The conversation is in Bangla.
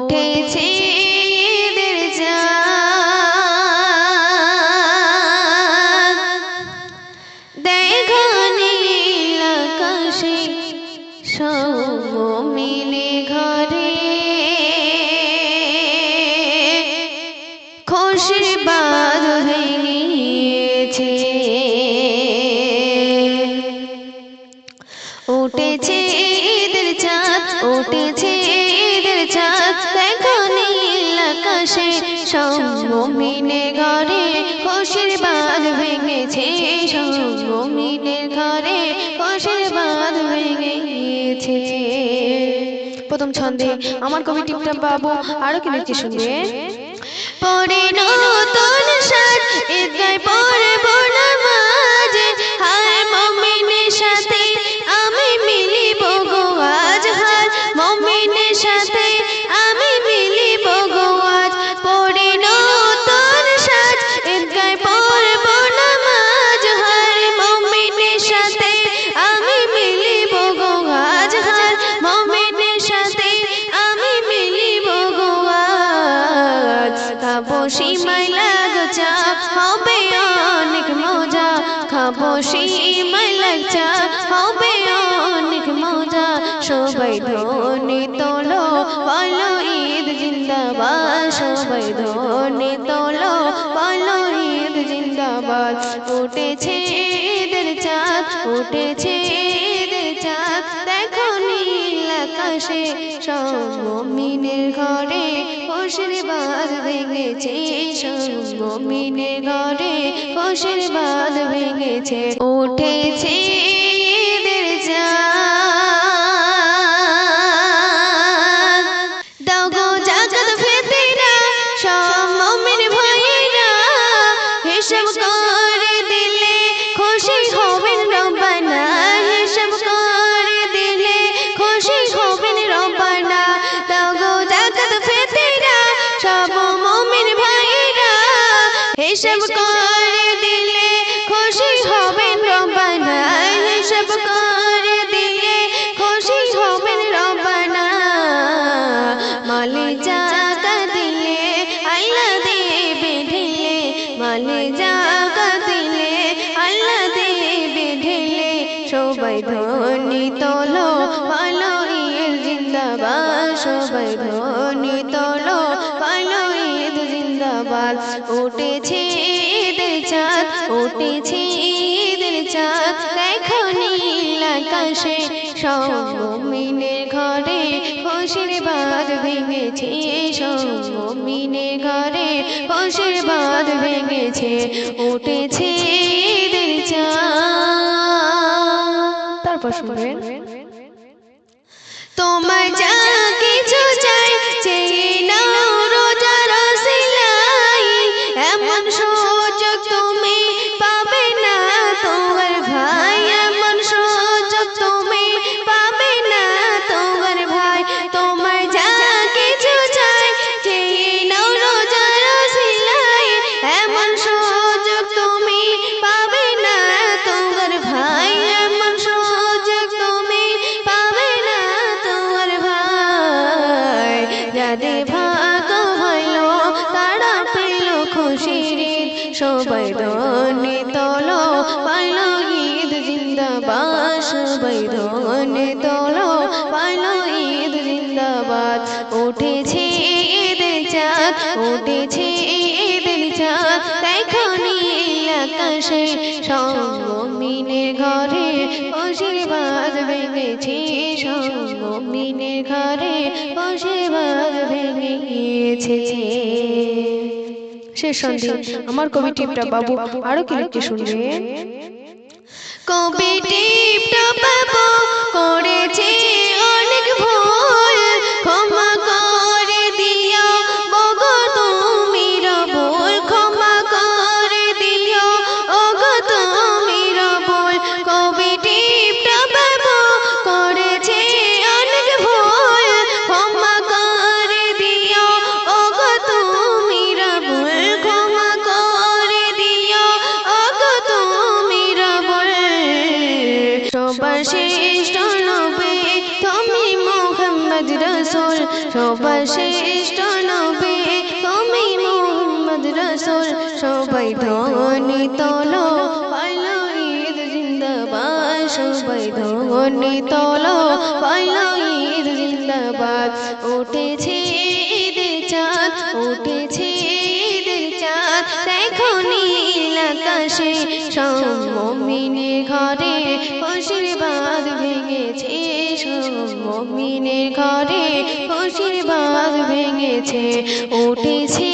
উঠেছে মিলে ঘরে। খুশির বাদ ভেঙেছে উঠেছে ঈদের চাঁদ উঠেছে সৌমিনে ঘরে খুশির বাদ ভেঙেছে সৌমিনের ঘরে খুশির বাদ ভেঙেছে। প্রথম ছন্দে আমার কবি টিপটা বাবু আরও কি লিখতে শুনবে? পরে নতুন পরে নামাজ হায় খাব সীমাই লাগচা হবে অনেক মজা। খাব সীমাই লাগচা হবে অনেক মজা। সবাই ধনে তোলো বলো ঈদ জিন্দাবাদ। সবাই ধনে তোলো বলো ঈদ জিন্দাবাদ। উঠেছে ঈদের চাঁদ, উঠেছে ঈদের চাঁদ। দেখো নীল আকাশে সৌমিনের ঘরে। খুশির বাদ ভেঙেছে সৌমিনের ঘরে খুশির বাদ ভেঙেছে উঠেছে হিসাব করে দিলে খুশি হবেন হিসাব করে দিলে খুশি হবেন রব্বানা। মালে দিলে, আল্লাহ দেবে দিলে, আল্লাহ দেবে সবাই ধনী তোলো উঠেছে চাঁদ উঠেছে ঈদের চাঁদ। দেখো নীল আকাশে সৌমিনের ঘরে খুশির বাদ ভেঙেছে সৌমিনের ঘরে খুশির বাদ ভেঙেছে উঠেছে ঈদের চাঁদ। তারপর শুনবেন। তোমার যা কিছু যাদের ভাগ্য ভালো তারা পেল ঈদ। সবাই ধনে তোলো, পাইলো ঈদ জিন্দাবাদ। সবাই ধনে তোলো, পাইলো ঈদ জিন্দাবাদ। উঠেছে ঈদের চাঁদ, উঠেছে ঈদের চাঁদ। দেখো নীল আকাশে সৌমিনের ঘরে ভেঙেছে শেষ সন্ধে আমার কবি টিপটা বাবু আরও কি লিখতে শুনবে। কবি টিপটা শ্রেষ্ঠ নবী, তুমি মোহাম্মদ রসুল, সবাই ধ্বনি তোলো সবাই ঈদ জিন্দাবাদ। উঠেছে চাঁদ উঠেছে চাঁদ, দেখো নীল আকাশে সমমিনের ঘরে সমমিনের ঘরে খুশির ভাগ ভেঙেছে উঠেছে